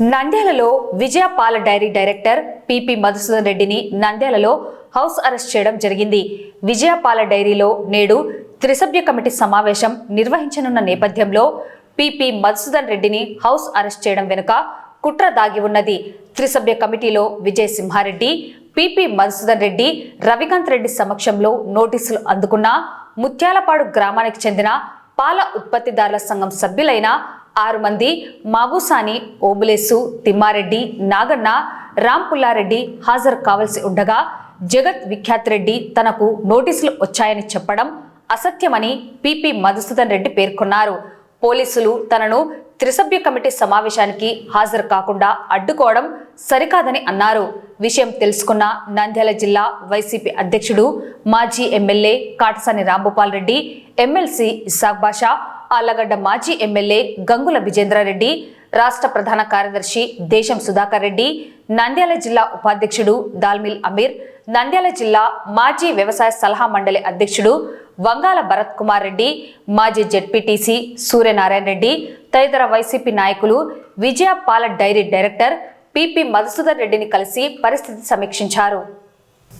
నంద్యాలలో విజయ పాల dairy director PP Madhusudan రెడ్డిని నంద్యాలలో హౌస్ అరెస్ట్ చేయడం జరిగింది. విజయ పాల డైరీలో నేడు త్రిసభ్య కమిటీ సమావేశం నిర్వహించనున్న నేపథ్యంలో పిపి మధుసూదన్ రెడ్డిని హౌస్ అరెస్ట్ చేయడం వెనుక కుట్ర దాగి ఉన్నది. త్రిసభ్య కమిటీలో విజయ్ సింహారెడ్డి పిపి మధుసూదన్ రెడ్డి రవికాంత్ రెడ్డి సమక్షంలో నోటీసులు అందుకున్న ముత్యాలపాడు గ్రామానికి చెందిన పాల ఉత్పత్తిదారుల సంఘం సభ్యులైన ఆరు మంది మాబూసాని ఓబులేసు తిమ్మారెడ్డి నాగన్న రామ్ పుల్లారెడ్డి హాజరు కావాల్సి ఉండగా జగత్ విఖ్యాత్ రెడ్డి తనకు నోటీసులు వచ్చాయని చెప్పడం అసత్యమని పిపి మధుసూదన్ రెడ్డి పేర్కొన్నారు. పోలీసులు తనను త్రిసభ్య కమిటీ సమావేశానికి హాజరు కాకుండా అడ్డుకోవడం సరికాదని అన్నారు. విషయం తెలుసుకున్న నంద్యాల జిల్లా వైసీపీ అధ్యక్షుడు మాజీ ఎమ్మెల్యే కాటసాని రాంభూపాల్ రెడ్డి ఎమ్మెల్సీ ఇస్సాక్ బాషా ఆలగడ్డ మాజీ ఎమ్మెల్యే గంగుల విజేంద్రారెడ్డి రాష్ట్ర ప్రధాన కార్యదర్శి దేశం సుధాకర్ రెడ్డి నంద్యాల జిల్లా ఉపాధ్యక్షుడు దాల్మిల్ అమీర్ నంద్యాల జిల్లా మాజీ వ్యవసాయ సలహా మండలి అధ్యక్షుడు వంగాల భరత్ కుమార్ రెడ్డి మాజీ జెడ్పీటీసీ సూర్యనారాయణ రెడ్డి తదితర వైసీపీ నాయకులు విజయ పాల డైరీ డైరెక్టర్ పిపి మధుసూదర్ రెడ్డిని కలిసి పరిస్థితి సమీక్షించారు.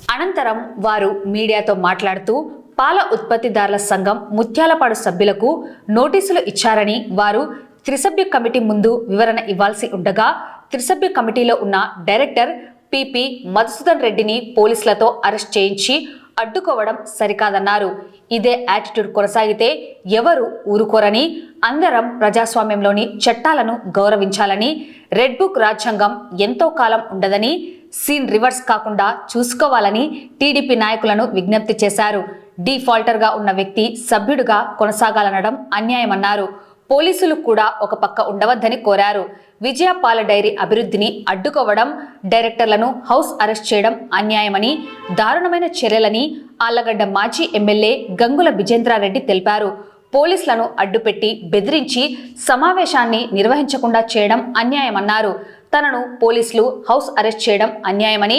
అనంతరం వారు మీడియాతో మాట్లాడుతూ పాల ఉత్పత్తిదారుల సంఘం ముత్యాలపాడు సభ్యులకు నోటీసులు ఇచ్చారని వారు త్రిసభ్య కమిటీ ముందు వివరణ ఇవ్వాల్సి ఉండగా త్రిసభ్య కమిటీలో ఉన్న డైరెక్టర్ పిపి మధుసూదన్ రెడ్డిని పోలీసులతో అరెస్ట్ చేయించి అడ్డుకోవడం సరికాదన్నారు. ఇదే యాటిట్యూడ్ కొనసాగితే ఎవరు ఊరుకోరని అందరం ప్రజాస్వామ్యంలోని చట్టాలను గౌరవించాలని రెడ్ బుక్ రాజ్యాంగం ఎంతో కాలం ఉండదని సీన్ రివర్స్ కాకుండా చూసుకోవాలని టీడీపీ నాయకులను విజ్ఞప్తి చేశారు. డిఫాల్టర్గా ఉన్న వ్యక్తి సభ్యుడిగా కొనసాగాలనడం అన్యాయమన్నారు. పోలీసులు కూడా ఒక పక్క ఉండవద్దని కోరారు. విజయ పాల డైరీ అభివృద్ధిని అడ్డుకోవడం డైరెక్టర్లను హౌస్ అరెస్ట్ చేయడం అన్యాయమని దారుణమైన చర్యలని ఆళ్ళగడ్డ మాజీ ఎమ్మెల్యే గంగుల విజేంద్రారెడ్డి తెలిపారు. పోలీసులను అడ్డుపెట్టి బెదిరించి సమావేశాన్ని నిర్వహించకుండా చేయడం అన్యాయమన్నారు. తనను పోలీసులు హౌస్ అరెస్ట్ చేయడం అన్యాయమని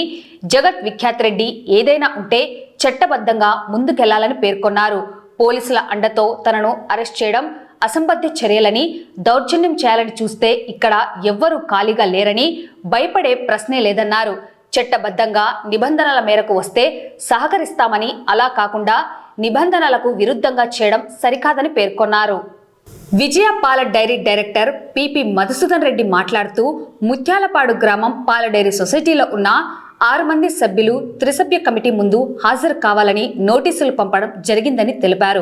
జగత్ విఖ్యాత్ రెడ్డి ఏదైనా ఉంటే చట్టబద్ధంగా ముందుకెళ్ళాలని పేర్కొన్నారు. పోలీసుల అండతో తనను అరెస్ట్ చేయడం అసంబద్ధ చర్యలని దౌర్జన్యం చేయాలని చూస్తే ఇక్కడ ఎవ్వరూ ఖాళీగా లేరని భయపడే ప్రశ్నే లేదన్నారు. చట్టబద్ధంగా నిబంధనల మేరకు వస్తే సహకరిస్తామని అలా కాకుండా నిబంధనలకు విరుద్ధంగా చేయడం సరికాదని పేర్కొన్నారు. విజయ పాల dairy director P P Madhusudan Reddy మాట్లాడుతూ ముత్యాలపాడు గ్రామం పాల డైరీ సొసైటీలో ఉన్న ఆరు మంది సభ్యులు త్రిసభ్య కమిటీ ముందు హాజరు కావాలని నోటీసులు పంపడం జరిగిందని తెలిపారు.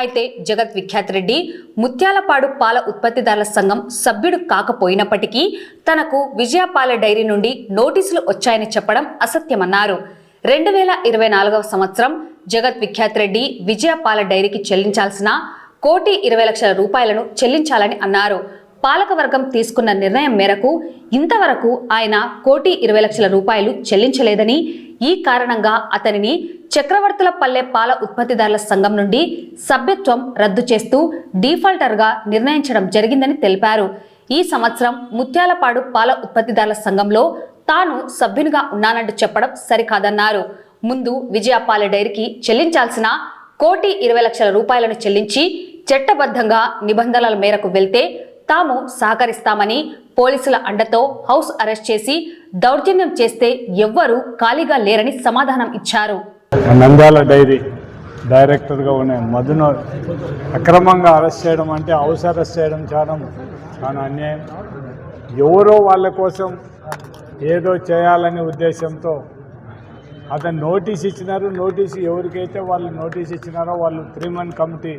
అయితే జగత్ విఖ్యాత్ రెడ్డి ముత్యాలపాడు పాల ఉత్పత్తిదారుల సంఘం సభ్యుడు కాకపోయినప్పటికీ తనకు విజయపాల డైరీ నుండి నోటీసులు వచ్చాయని చెప్పడం అసత్యమన్నారు. రెండు వేల ఇరవై నాలుగవ సంవత్సరం జగత్ విఖ్యాత్ రెడ్డి విజయపాల డైరీకి చెల్లించాల్సిన కోటి ఇరవై లక్షల రూపాయలను చెల్లించాలని అన్నారు. పాలకవర్గం తీసుకున్న నిర్ణయం మేరకు ఇంతవరకు ఆయన కోటి ఇరవై లక్షల రూపాయలు చెల్లించలేదని ఈ కారణంగా అతనిని చక్రవర్తుల పల్లె పాల ఉత్పత్తిదారుల సంఘం నుండి సభ్యత్వం రద్దు చేస్తూ డీఫాల్టర్గా నిర్ణయించడం జరిగిందని తెలిపారు. ఈ సంవత్సరం ముత్యాలపాడు పాల ఉత్పత్తిదారుల సంఘంలో తాను సభ్యునిగా ఉన్నానంటూ చెప్పడం సరికాదన్నారు. ముందు విజయపాల డైరీకి చెల్లించాల్సిన కోటి ఇరవై లక్షల రూపాయలను చెల్లించి చట్టబద్ధంగా నిబంధనల మేరకు వెళ్తే తాము సహకరిస్తామని పోలీసుల అండతో హౌస్ అరెస్ట్ చేసి దౌర్జన్యం చేస్తే ఎవ్వరూ ఖాళీగా లేరని సమాధానం ఇచ్చారు. నంద్యాల డైరీ డైరెక్టర్గా ఉన్న మధును అక్రమంగా అరెస్ట్ చేయడం అంటే హౌస్ అరెస్ట్ చేయడం చాలా చాలా అన్యాయం. ఎవరో వాళ్ళ కోసం ఏదో చేయాలనే ఉద్దేశంతో అతను నోటీస్ ఇచ్చినారు. నోటీస్ ఎవరికైతే వాళ్ళు నోటీస్ ఇచ్చినారో వాళ్ళు త్రీ మంత్ కమిటీ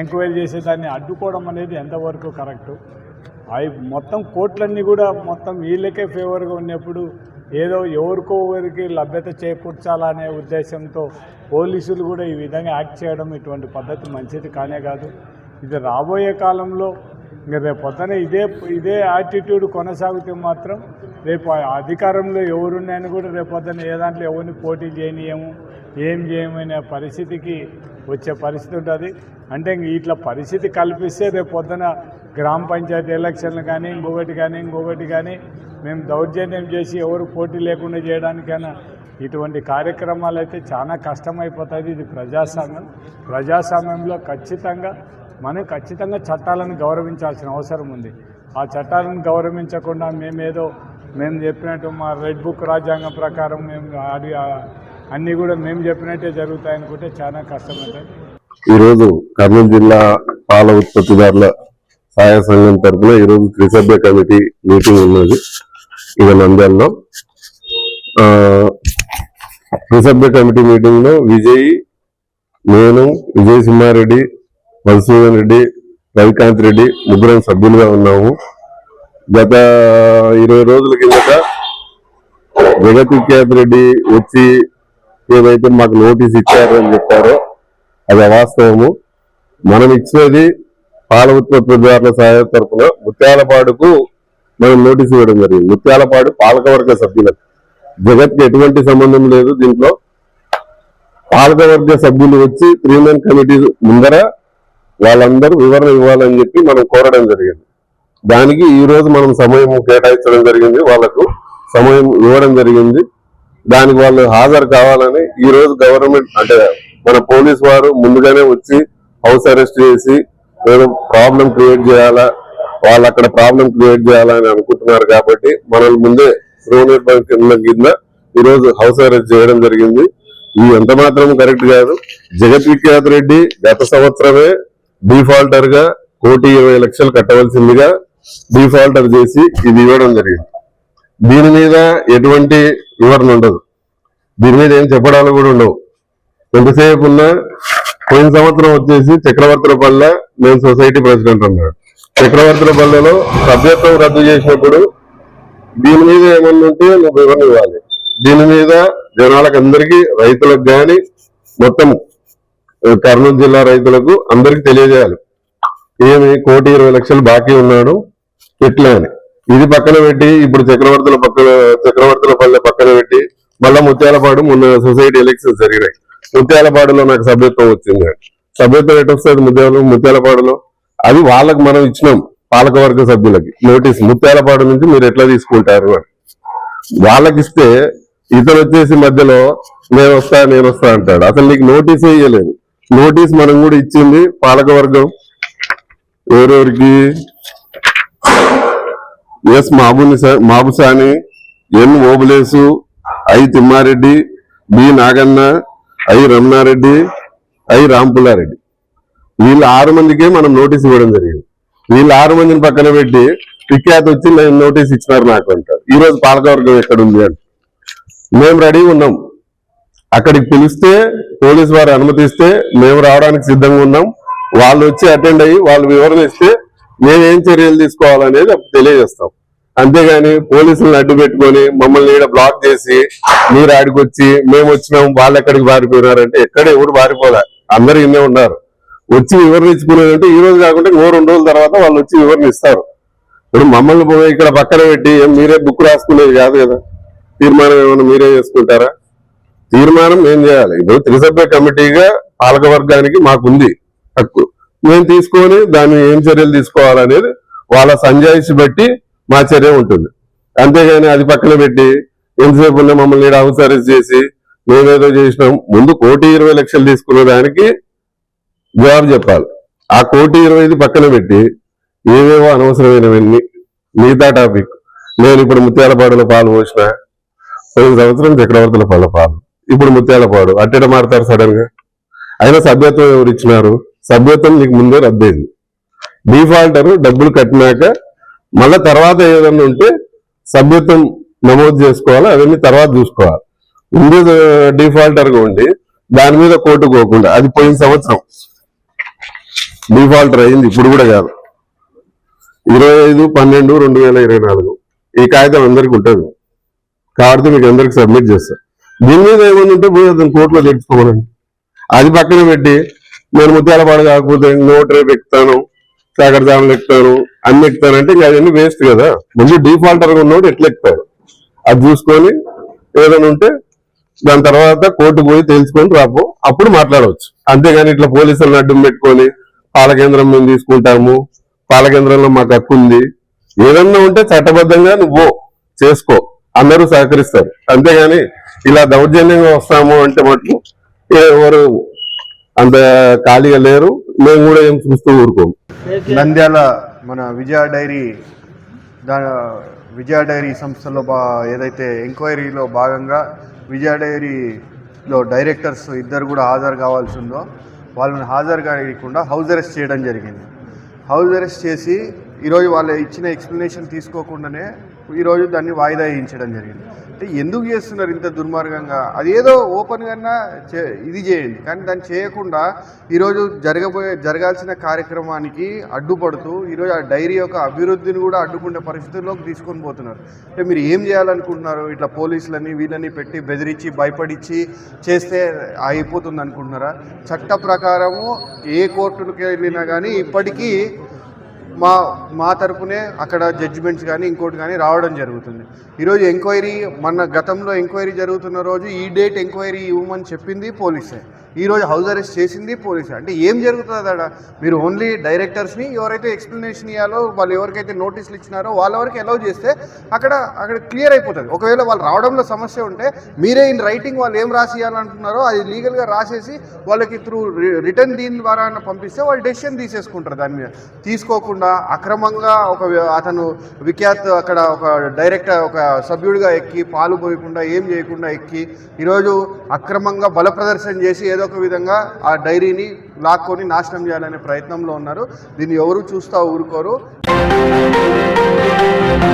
ఎంక్వైరీ చేసే దాన్ని అడ్డుకోవడం అనేది ఎంతవరకు కరెక్టు? అవి మొత్తం కోట్లన్నీ కూడా మొత్తం వీళ్ళకే ఫేవర్గా ఉన్నప్పుడు ఏదో ఎవరికో ఎవరికి లభ్యత చేకూర్చాలనే ఉద్దేశంతో పోలీసులు కూడా ఈ విధంగా యాక్ట్ చేయడం ఇటువంటి పద్ధతి మంచిది కానే కాదు. ఇది రాబోయే కాలంలో రేపు పొద్దున ఇదే ఇదే యాటిట్యూడ్ కొనసాగితే మాత్రం రేపు అధికారంలో ఎవరున్నాయని కూడా రేపు పొద్దున ఏ దాంట్లో ఎవరిని పోటీ చేయనీయము ఏం చేయమనే పరిస్థితికి వచ్చే పరిస్థితి ఉంటుంది. అంటే ఇట్లా పరిస్థితి కల్పిస్తే రేపు పొద్దున గ్రామ పంచాయతీ ఎలక్షన్లు కానీ ఇంకొకటి కానీ ఇంకొకటి కానీ మేము దౌర్జన్యం చేసి ఎవరు పోటీ లేకుండా చేయడానికైనా ఇటువంటి కార్యక్రమాలు అయితే చాలా కష్టమైపోతుంది ఇది ప్రజాస్వామ్యం. ప్రజాస్వామ్యంలో ఖచ్చితంగా మనం ఖచ్చితంగా చట్టాలను గౌరవించాల్సిన అవసరం ఉంది. ఆ చట్టాలను గౌరవించకుండా మేమేదో మేము చెప్పినట్టు మా రెడ్ బుక్ రాజ్యాంగం ప్రకారం మేము అది అన్నీ కూడా మేము చెప్పినట్టే జరుగుతాయి అనుకుంటే చాలా కష్టమవుతుంది ఈరోజు కర్నూలు జిల్లా పాల ఉత్పత్తిదారుల సహాయ సంఘం తరఫున ఈరోజు త్రిసభ్య కమిటీ మీటింగ్ ఉన్నది. ఇది నంద్యాలలో. త్రిసభ్య కమిటీ మీటింగ్లో విజయ్ నేను విజయ్ సింహారెడ్డి మధుసూదన్ రెడ్డి రవికాంత్ రెడ్డి ముగ్గురం సభ్యులుగా ఉన్నాము. గత ఇరవై రోజుల కిందట జగత్ విఖ్యాత్ రెడ్డి వచ్చి ఏదైతే మాకు నోటీస్ ఇచ్చారు అని చెప్పారో అది అవాస్తవము. మనం ఇచ్చినది పాల ఉత్పత్తిదారుల సహాయ తరఫున ముత్యాలపాడుకు మనం నోటీస్ ఇవ్వడం జరిగింది. ముత్యాలపాడు పాలకవర్గ సభ్యులకు. జగత్కి ఎటువంటి సంబంధం లేదు దీంట్లో. పాలకవర్గ సభ్యులు వచ్చి త్రీ మెన్ కమిటీ ముందర వాళ్ళందరూ వివరణ ఇవ్వాలని చెప్పి మనం కోరడం జరిగింది. దానికి ఈ రోజు మనం సమయం కేటాయించడం జరిగింది. వాళ్ళకు సమయం ఇవ్వడం జరిగింది. దానికి వాళ్ళు హాజరు కావాలని ఈ రోజు గవర్నమెంట్ అంటే మన పోలీస్ వారు ముందుగానే వచ్చి హౌస్ అరెస్ట్ చేసి ఏదో ప్రాబ్లం క్రియేట్ చేయాలా వాళ్ళు అక్కడ ప్రాబ్లం క్రియేట్ చేయాలని అనుకుంటున్నారు కాబట్టి మనల్ని ముందే గృహ కింద కింద ఈ రోజు హౌస్ అరెస్ట్ చేయడం జరిగింది. ఇది ఎంత మాత్రం కరెక్ట్ కాదు. జగత్ విఖ్యాత్ రెడ్డి గత సంవత్సరమే డిఫాల్టర్గా కోటి ఇరవై లక్షలు కట్టవలసిందిగా డిఫాల్టర్ చేసి ఇది ఇవ్వడం జరిగింది. దీని మీద ఎటువంటి వివరణ ఉండదు. దీని మీద ఏం చెప్పడాలు కూడా ఉండవు. ఎంతసేపు ఉన్నా పోయిన సంవత్సరం వచ్చేసి చక్రవర్తుల పల్లె నేను సొసైటీ ప్రెసిడెంట్ అన్నాడు. చక్రవర్తులపల్లెలో సభ్యత్వం రద్దు చేసినప్పుడు దీని మీద ఏమన్నా ఉంటే నువ్వు వివరణ ఇవ్వాలి. దీని మీద జనాలకు అందరికీ రైతులకు కానీ మొత్తం కర్నూలు జిల్లా రైతులకు అందరికి తెలియజేయాలి. ఏమి కోటి ఇరవై లక్షలు బాకీ ఉన్నాడు. ఎట్లా అని. ఇది పక్కన పెట్టి ఇప్పుడు చక్రవర్తుల పక్కన చక్రవర్తుల పల్లె పక్కన పెట్టి మళ్ళా ముత్యాలపాడు మొన్న సొసైటీ ఎలక్షన్స్ జరిగినాయి. ముత్యాలపాడులో నాకు సభ్యత్వం వచ్చింది. సభ్యత్వం ఎటు వస్తుంది? ముత్యాల ముత్యాలపాడులో. అది వాళ్ళకి మనం ఇచ్చినాం పాలకవర్గ సభ్యులకి. నోటీస్ ముత్యాలపాడు నుంచి మీరు ఎట్లా తీసుకుంటారు అని. వాళ్ళకి ఇస్తే ఇతను వచ్చేసి మధ్యలో నేను వస్తా నేను వస్తా అంటాడు. అసలు నీకు నోటీస్ ఇవ్వలేదు నోటీస్ మనం కూడా ఇచ్చింది పాలకవర్గం. ఎవరెవరికి? S మాబుని Mabusani N Obulesu I Thimmareddy B Naganna I Ramanareddy I Rampullareddy. వీళ్ళు ఆరు మందికే మనం నోటీస్ ఇవ్వడం జరిగింది. వీళ్ళు ఆరు మందిని పక్కన పెట్టి విఖ్యాత వచ్చి నేను నోటీస్ ఇచ్చినారు నాకు అంటారు ఈ రోజు పాలకవర్గం ఎక్కడ ఉంది అని మేము రెడీ ఉన్నాం. అక్కడికి పిలిస్తే పోలీస్ వారు అనుమతిస్తే మేము రావడానికి సిద్ధంగా ఉన్నాం. వాళ్ళు వచ్చి అటెండ్ అయ్యి వాళ్ళు వివరణ ఇస్తే మేమేం చర్యలు తీసుకోవాలనేది అప్పుడు తెలియజేస్తాం. అంతేగాని పోలీసులను అడ్డు పెట్టుకొని మమ్మల్ని ఈడ బ్లాక్ చేసి మీరు ఆడికి వచ్చి మేము వచ్చినాం వాళ్ళు ఎక్కడికి పారిపోయినారంటే ఎక్కడ ఎవరు పారిపోలే. అందరు ఇన్నే ఉన్నారు. వచ్చి వివరణ ఈ రోజు కాకుండా ఓ రెండు రోజుల తర్వాత వాళ్ళు వచ్చి వివరణ ఇస్తారు ఇప్పుడు మమ్మల్ని పోయి ఇక్కడ పక్కన పెట్టి మీరే బుక్ రాసుకునేది కాదు కదా. తీర్మానం ఏమైనా మీరే చేసుకుంటారా? తీర్మానం ఏం చేయాలి? ఇప్పుడు త్రిసభ్య కమిటీగా పాలక వర్గానికి మాకుంది హక్కు. మేము తీసుకొని దాన్ని ఏం చర్యలు తీసుకోవాలనేది వాళ్ళ సంజాయిషి బట్టి మా చర్య ఉంటుంది. అంతేగాని అది పక్కన పెట్టి ఎంతసేపు ఉన్న మమ్మల్ని ఈడ చేసి మేమేదో చేసినాం. ముందు కోటి ఇరవై లక్షలు తీసుకున్న దానికి జవాబు చెప్పాలి. ఆ కోటి ఇరవైది పక్కన పెట్టి ఏవేవో అనవసరమైనవన్నీ మిగతా టాపిక్. నేను ఇప్పుడు ముత్యాలపాడులో పాలు పోసిన. పోయిన సంవత్సరం చక్రవర్తుల పళ్ళ పాలు? ఇప్పుడు ముత్యాలపాడు అట్టెట మారుతారు సడన్గా అయినా సభ్యత్వం ఎవరు ఇచ్చినారు? సభ్యత్వం నీకు ముందే రద్దయింది. డిఫాల్టర్ డబ్బులు కట్టినాక మళ్ళా తర్వాత ఏదన్నా ఉంటే సభ్యత్వం నమోదు చేసుకోవాలి అవన్నీ తర్వాత చూసుకోవాలి. ముందు డిఫాల్టర్గా ఉండి దాని మీద కోర్టు పోకుండా అది పోయిన సంవత్సరం. డిఫాల్టర్ అయింది ఇప్పుడు కూడా కాదు. ఇరవై ఐదు పన్నెండు రెండు వేల ఇరవై నాలుగు. ఈ కాగితం అందరికి ఉంటుంది. కాబట్టి మీకు అందరికి సబ్మిట్ చేస్తారు దీని మీద ఏమైనా ఉంటే పోయి అతను కోర్టులో తెచ్చుకోవాలండి అది పక్కన పెట్టి నేను ముత్యాలపాడు కాకపోతే నోట్ రేపు ఎక్కుతాను సాగర్ ఎక్కుతాను అన్ని ఎక్కుతానంటే ఇంకా అవన్నీ వేస్ట్ కదా. ముందు డిఫాల్టర్ ఉన్నోడు ఎట్లా ఎక్కుతాడు? అది చూసుకొని ఏదైనా ఉంటే దాని తర్వాత కోర్టు పోయి తెలుసుకొని రాపో అప్పుడు మాట్లాడవచ్చు. అంతేగాని ఇట్లా పోలీసులను అడ్డం పెట్టుకొని పాలకేంద్రం మేము తీసుకుంటాము పాలకేంద్రంలో మాకు హక్కు ఉంది. ఏదన్నా ఉంటే చట్టబద్ధంగా నువ్వు చేసుకో అందరూ సహకరిస్తారు. అంతేగాని ఇలా దౌర్జన్యంగా వస్తాము అంటే మటుకు ఎవరు అంత ఖాళీగా లేరు. మేము కూడా ఏం చూస్తూ ఊరుకోము నంద్యాల మన విజయ డైరీ దా విజయ డైరీ సంస్థలో బా ఏదైతే ఎంక్వైరీలో భాగంగా విజయ డైరీలో డైరెక్టర్స్ ఇద్దరు కూడా హాజరు కావాల్సి ఉందో వాళ్ళని హాజరు కాకుండా హౌస్ అరెస్ట్ చేయడం జరిగింది. హౌస్ అరెస్ట్ చేసి ఈరోజు వాళ్ళు ఇచ్చిన ఎక్స్ప్లెనేషన్ తీసుకోకుండానే ఈరోజు దాన్ని వాయిదా వేయించడం జరిగింది. అంటే ఎందుకు చేస్తున్నారు ఇంత దుర్మార్గంగా? అదేదో ఓపెన్గా ఇది చేయండి. కానీ దాన్ని చేయకుండా ఈరోజు జరగబోయే జరగాల్సిన కార్యక్రమానికి అడ్డుపడుతూ ఈరోజు ఆ డైరీ యొక్క అభివృద్ధిని కూడా అడ్డుకునే పరిస్థితుల్లోకి తీసుకొని పోతున్నారు. అంటే మీరు ఏం చేయాలనుకుంటున్నారు? ఇట్లా పోలీసులని వీళ్ళని పెట్టి బెదిరించి భయపడిచ్చి చేస్తే అయిపోతుంది అనుకుంటున్నారా చట్ట ప్రకారము ఏ కోర్టుకి వెళ్ళినా కానీ ఇప్పటికీ మా మా తరపునే అక్కడ జడ్జిమెంట్స్ కానీ ఇంకోటి కానీ రావడం జరుగుతుంది. ఈరోజు ఎంక్వైరీ మన గతంలో ఎంక్వైరీ జరుగుతున్న రోజు ఈ డేట్ ఎంక్వైరీ ఇవ్వమని చెప్పింది పోలీసే. ఈరోజు హౌస్ అరెస్ట్ చేసింది పోలీసు అంటే ఏం జరుగుతుంది అక్కడ? మీరు ఓన్లీ డైరెక్టర్స్ని ఎవరైతే ఎక్స్ప్లెనేషన్ ఇవ్వాలో వాళ్ళు ఎవరికైతే నోటీసులు ఇచ్చినారో వాళ్ళ వరకు అలౌ చేస్తే అక్కడ అక్కడ క్లియర్ అయిపోతుంది. ఒకవేళ వాళ్ళు రావడంలో సమస్య ఉంటే మీరే ఇన్ రైటింగ్ వాళ్ళు ఏం రాసి ఇవ్వాలంటున్నారో అది లీగల్గా రాసేసి వాళ్ళకి త్రూ రిటర్న్ దీని ద్వారా పంపిస్తే వాళ్ళు డెసిషన్ తీసేసుకుంటారు దాని మీద. తీసుకోకుండా అక్రమంగా ఒక అతను విఖ్యాత్ అక్కడ ఒక డైరెక్టర్ ఒక సభ్యుడిగా ఎక్కి పాలు పోయకుండా ఏం చేయకుండా ఎక్కి ఈరోజు అక్రమంగా బల ప్రదర్శన చేసి ఏదో ఒక విధంగా ఆ డైరీని లాక్కొని నాశనం చేయాలనే ప్రయత్నంలో ఉన్నారు. దీన్ని ఎవరు చూస్తా ఊరుకోరు.